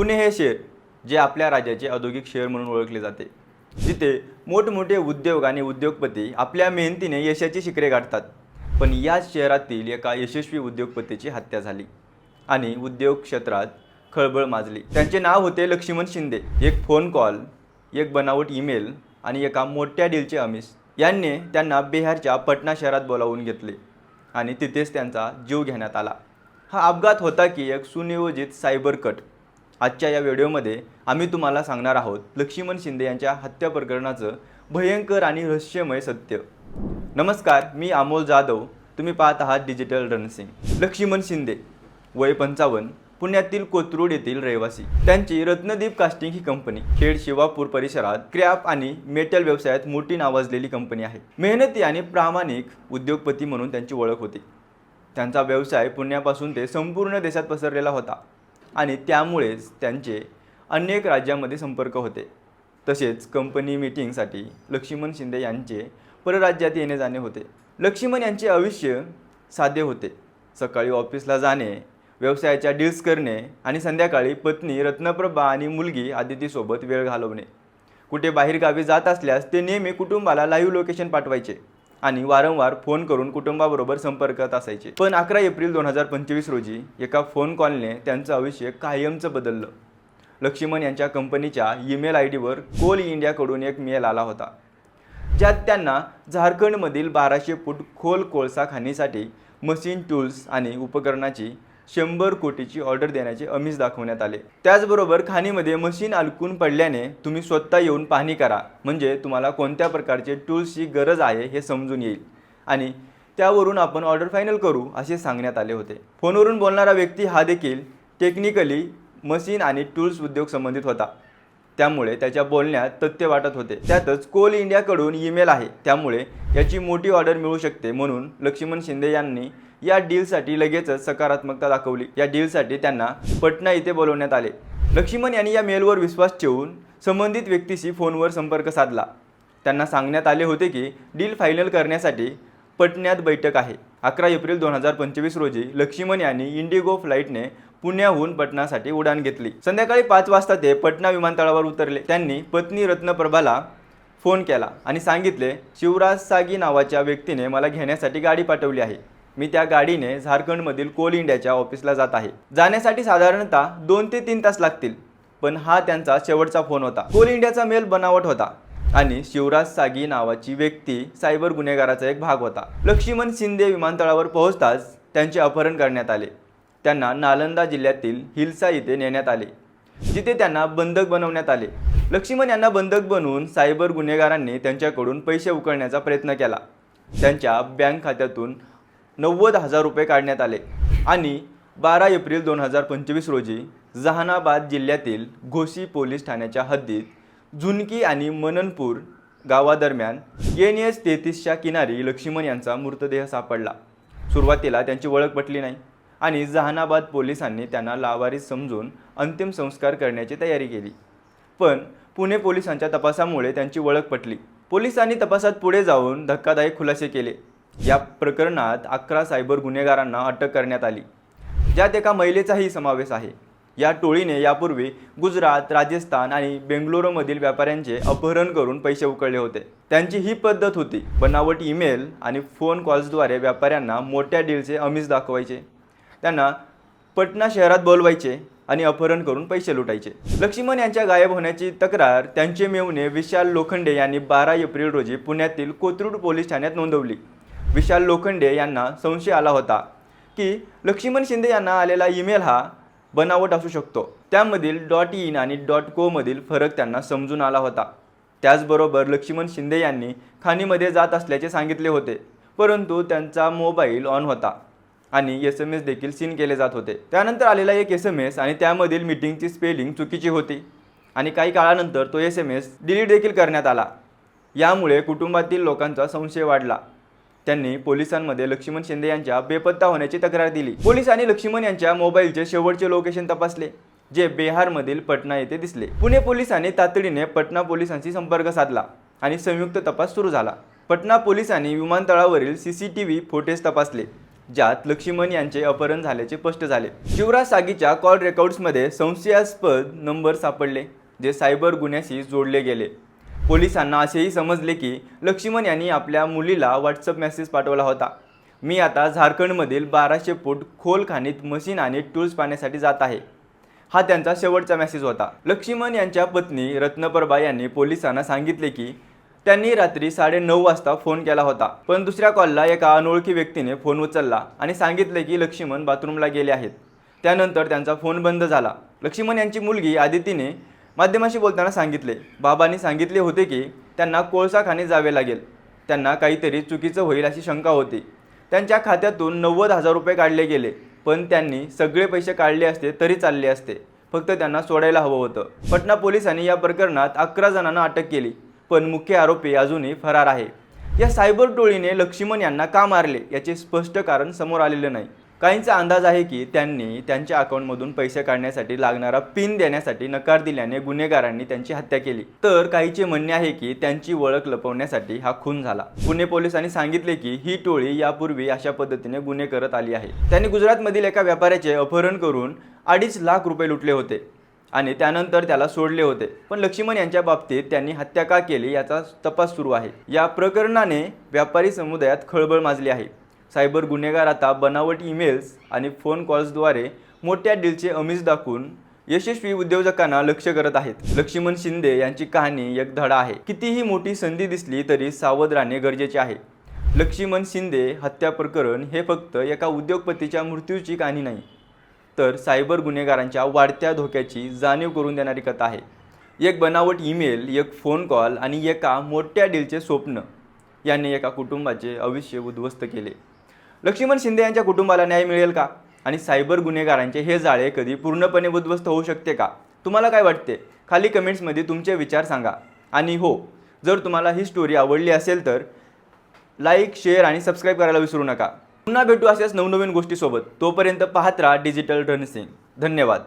पुणे हे शहर जे आपल्या राज्याचे औद्योगिक शहर म्हणून ओळखले जाते जिथे मोठमोठे उद्योग आणि उद्योगपती आपल्या मेहनतीने यशाची शिखरे गाठतात. पण याच शहरातील एका यशस्वी उद्योगपतीची हत्या झाली आणि उद्योग क्षेत्रात खळबळ माजली. त्यांचे नाव होते लक्ष्मण शिंदे. एक फोन कॉल एक बनावट ईमेल आणि एका मोठ्या डीलचे अमिष यांनी त्यांना बिहारच्या पटना शहरात बोलावून घेतले आणि तिथेच त्यांचा जीव घेण्यात आला. हा अपघात होता की एक सुनियोजित सायबर कट आजच्या या व्हिडिओमध्ये आम्ही तुम्हाला सांगणार आहोत लक्ष्मण शिंदे यांच्या हत्या प्रकरणाचं भयंकर आणि रहस्यमय सत्य. नमस्कार मी अमोल जाधव. तुम्ही पाहत आहात डिजिटल रणसिंग लक्ष्मण शिंदे वय पंचावन्न पुण्यातील कोथरूड येथील रहिवासी. त्यांची रत्नदीप कास्टिंग ही कंपनी. खेड शिवापूर परिसरात क्रॅप आणि मेटल व्यवसायात मोठी नावाजलेली कंपनी आहे. मेहनती आणि प्रामाणिक उद्योगपती म्हणून त्यांची ओळख होती. त्यांचा व्यवसाय पुण्यापासून ते संपूर्ण देशात पसरलेला होता. आणि त्यामुळेच त्यांचे अनेक राज्यांमध्ये संपर्क होते. तसेच कंपनी मीटिंगसाठी लक्ष्मण शिंदे यांचे परराज्यात येणे जाणे होते. लक्ष्मण यांचे आयुष्य साधे होते. सकाळी ऑफिसला जाणे व्यवसायाच्या डील्स करणे आणि संध्याकाळी पत्नी रत्नप्रभा आणि मुलगी आदितीसोबत वेळ घालवणे. कुठे बाहेरगावी जात असल्यास ते नेहमी कुटुंबाला लाईव्ह लोकेशन पाठवायचे. आणि वारंवार फोन करून कुटुंबाबरोबर संपर्कात असायचे पण अकरा एप्रिल दोन हजार पंचवीस रोजी एका फोन कॉलने त्यांचं आयुष्य कायमचं बदललं. लक्ष्मण यांच्या कंपनीच्या ईमेल आय डीवर कोल इंडियाकडून एक मेल आला होता. ज्यात त्यांना झारखंडमधील बाराशे फूट खोल कोळसा खाणीसाठी मशीन टूल्स आणि उपकरणाची शंभर कोटीची ऑर्डर देण्याचे अमिष दाखवण्यात आले. त्याचबरोबर खाणीमध्ये मशीन अलकून पडल्याने तुम्ही स्वतः येऊन पाहणी करा म्हणजे तुम्हाला कोणत्या प्रकारचे टूल्सची गरज आहे हे समजून येईल. आणि त्यावरून आपण ऑर्डर फायनल करू असे सांगण्यात आले होते. फोनवरून बोलणारा व्यक्ती हा देखील टेक्निकली मशीन आणि टूल्स उद्योग संबंधित होता. त्यामुळे त्याच्या बोलण्यात तथ्य वाटत होते. त्यातच कोल इंडियाकडून ईमेल आहे. त्यामुळे याची मोठी ऑर्डर मिळू शकते म्हणून लक्ष्मण शिंदे यांनी या डीलसाठी लगेचच सकारात्मकता दाखवली. या डीलसाठी त्यांना पटना इथे बोलवण्यात आले. लक्ष्मण यांनी या मेलवर विश्वास ठेवून संबंधित व्यक्तीशी फोनवर संपर्क साधला. त्यांना सांगण्यात आले होते की डील फायनल करण्यासाठी पटण्यात बैठक आहे. अकरा एप्रिल दोन हजार पंचवीस रोजी लक्ष्मण यांनी इंडिगो फ्लाईटने पुण्याहून पटनासाठी उडान घेतली. संध्याकाळी पाच वाजता ते पटना विमानतळावर उतरले. त्यांनी पत्नी रत्नप्रभाला फोन केला आणि सांगितले शिवराज सागी नावाच्या व्यक्तीने मला घेण्यासाठी गाडी पाठवली आहे. मी त्या गाडीने झारखंडमधील कोल इंडियाच्या ऑफिसला जात आहे. जाण्यासाठी साधारणतः दोन ते तीन तास लागतील पण हा त्यांचा शेवटचा फोन होता. कोल इंडियाचा मेल बनावट होता आणि शिवराज सागी नावाची व्यक्ती सायबर गुन्हेगाराचा एक भाग होता. लक्ष्मण शिंदे विमानतळावर पोहोचताच त्यांचे अपहरण करण्यात आले. त्यांना नालंदा जिल्ह्यातील हिलसा इथे नेण्यात आले जिथे त्यांना बंधक बनवण्यात आले. लक्ष्मण यांना बंधक बनवून सायबर गुन्हेगारांनी त्यांच्याकडून पैसे उकळण्याचा प्रयत्न केला. त्यांच्या बँक खात्यातून नव्वद हजार रुपये काढण्यात आले. आणि बारा एप्रिल दोन हजार पंचवीस रोजी जहानाबाद जिल्ह्यातील घोसी पोलीस ठाण्याच्या हद्दीत झुनकी आणि मननपूर गावादरम्यान एन एस तेहतीसच्या किनारी लक्ष्मण यांचा मृतदेह सापडला. सुरुवातीला त्यांची ओळख पटली नाही आणि जहानाबाद पोलिसांनी त्यांना लावारीस समजून अंतिम संस्कार करण्याची तयारी केली. पण पुणे पोलिसांच्या तपासामुळे त्यांची ओळख पटली. पोलिसांनी तपासात पुढे जाऊन धक्कादायक खुलासे केले. या प्रकरणात अकरा सायबर गुन्हेगारांना अटक करण्यात आली. ज्यात एका महिलेचाही समावेश आहे. या टोळीने यापूर्वी गुजरात राजस्थान आणि बेंगलोरमधील व्यापाऱ्यांचे अपहरण करून पैसे उकळले होते. त्यांची ही पद्धत होती. बनावट ईमेल आणि फोन कॉल्सद्वारे व्यापाऱ्यांना मोठ्या डीलचे अमिष दाखवायचे. त्यांना पटना शहरात बोलवायचे आणि अपहरण करून पैसे लुटायचे. लक्ष्मण यांच्या गायब होण्याची तक्रार त्यांचे मेवणे विशाल लोखंडे यांनी बारा एप्रिल रोजी पुण्यातील कोथरूड पोलीस ठाण्यात नोंदवली. विशाल लोखंडे यांना संशय आला होता की लक्ष्मण शिंदे यांना आलेला ईमेल हा बनावट असू शकतो. त्यामधील डॉट इन आणि डॉट कोमधील फरक त्यांना समजून आला होता. त्याचबरोबर लक्ष्मण शिंदे यांनी खाणीमध्ये जात असल्याचे सांगितले होते परंतु त्यांचा मोबाईल ऑन होता आणि एस एम एस देखील सीन केले जात होते. त्यानंतर आलेला एक एस एम एस आणि त्यामधील मीटिंगची स्पेलिंग चुकीची होती आणि काही काळानंतर तो एस एम एस डिलीट देखील करण्यात आला. यामुळे कुटुंबातील लोकांचा संशय वाढला. त्यांनी पोलिसांमध्ये लक्ष्मण शिंदे यांच्या बेपत्ता होण्याची तक्रार दिली. पोलिसांनी लक्ष्मण यांच्या मोबाईलचे शेवटचे लोकेशन तपासले जे बिहारमधील पटना येथे दिसले. पुणे पोलिसांनी तातडीने पटना पोलिसांशी संपर्क साधला आणि संयुक्त तपास सुरू झाला. पटना पोलिसांनी विमानतळावरील C C T V footage तपासले ज्यात लक्ष्मण यांचे अपहरण झाल्याचे स्पष्ट झाले. शिवराज सागीच्या कॉल रेकॉर्ड्समध्ये संशयास्पद नंबर सापडले जे सायबर गुन्ह्याशी जोडले गेले. पोलिसांना असेही समजले की लक्ष्मण यांनी आपल्या मुलीला व्हॉट्सअप मेसेज पाठवला होता. मी आता झारखंडमधील बाराशे फूट खोल खाणीत मशीन आणि टूल्स पाहण्यासाठी जात आहे. हा त्यांचा शेवटचा मेसेज होता. लक्ष्मण यांच्या पत्नी रत्नप्रभा यांनी पोलिसांना सांगितले की त्यांनी रात्री साडे नऊ वाजता फोन केला होता. पण दुसऱ्या कॉलला एका अनोळखी व्यक्तीने फोन उचलला आणि सांगितले की लक्ष्मण बाथरूमला गेले आहेत. त्यानंतर त्यांचा फोन बंद झाला. लक्ष्मण यांची मुलगी आदितीने माध्यमाशी बोलताना सांगितले. बाबांनी सांगितले होते की त्यांना कोळसा खाणे जावे लागेल. त्यांना काहीतरी चुकीचं होईल अशी शंका होती. त्यांच्या खात्यातून नव्वद हजार रुपये काढले गेले पण त्यांनी सगळे पैसे काढले असते तरी चालले असते. फक्त त्यांना सोडायला हवं होतं. पटना पोलिसांनी या प्रकरणात अकरा जणांना अटक केली पण मुख्य आरोपी अजूनही फरार आहे. या सायबर टोळीने लक्ष्मण यांना का मारले याचे स्पष्ट कारण समोर आलेले नाही. काहींचा अंदाज आहे की त्यांनी त्यांच्या अकाउंटमधून पैसे काढण्यासाठी लागणारा पिन देण्यासाठी नकार दिल्याने गुन्हेगारांनी त्यांची हत्या केली. तर काहीचे म्हणणे आहे की त्यांची ओळख लपवण्यासाठी हा खून झाला. पुणे पोलिसांनी सांगितले की ही टोळी यापूर्वी अशा पद्धतीने गुन्हे करत आली आहे. त्यांनी गुजरातमधील एका व्यापाऱ्याचे अपहरण करून अडीच लाख रुपये लुटले होते आणि त्यानंतर त्याला सोडले होते. पण लक्ष्मण यांच्या बाबतीत त्यांनी हत्या का केली याचा तपास सुरू आहे. या प्रकरणाने व्यापारी समुदायात खळबळ माजली आहे. सायबर गुन्हेगार आता बनावट ईमेल्स आणि फोन कॉल्सद्वारे मोठ्या डीलचे अमीज दाखवून यशस्वी उद्योजकांना लक्ष करत आहेत. लक्ष्मण शिंदे यांची कहाणी एक धडा आहे. कितीही मोठी संधी दिसली तरी सावध राहणे गरजेचे आहे. लक्ष्मण शिंदे हत्या प्रकरण हे फक्त एका उद्योगपतीच्या मृत्यूची कहाणी नाही तर सायबर गुन्हेगारांच्या वाढत्या धोक्याची जाणीव करून देणारी कथा आहे. एक बनावट ईमेल एक फोन कॉल आणि एका मोठ्या डीलचे स्वप्न यांनी एका कुटुंबाचे आयुष्य उद्ध्वस्त केले. लक्ष्मण शिंदे यांच्या कुटुंबाला न्याय मिळेल का? आणि सायबर गुन्हेगारांचे हे जाळे कधी पूर्णपणे उद्ध्वस्त होऊ शकते का? तुम्हाला काय वाटते? खाली कमेंट्समध्ये तुमचे विचार सांगा. आणि हो जर तुम्हाला ही स्टोरी आवडली असेल तर लाईक शेअर आणि सबस्क्राईब करायला विसरू नका. पुन्हा भेटू असेच नवनवीन गोष्टीसोबत. तोपर्यंत पाहत राहा डिजिटल रणसिंग धन्यवाद.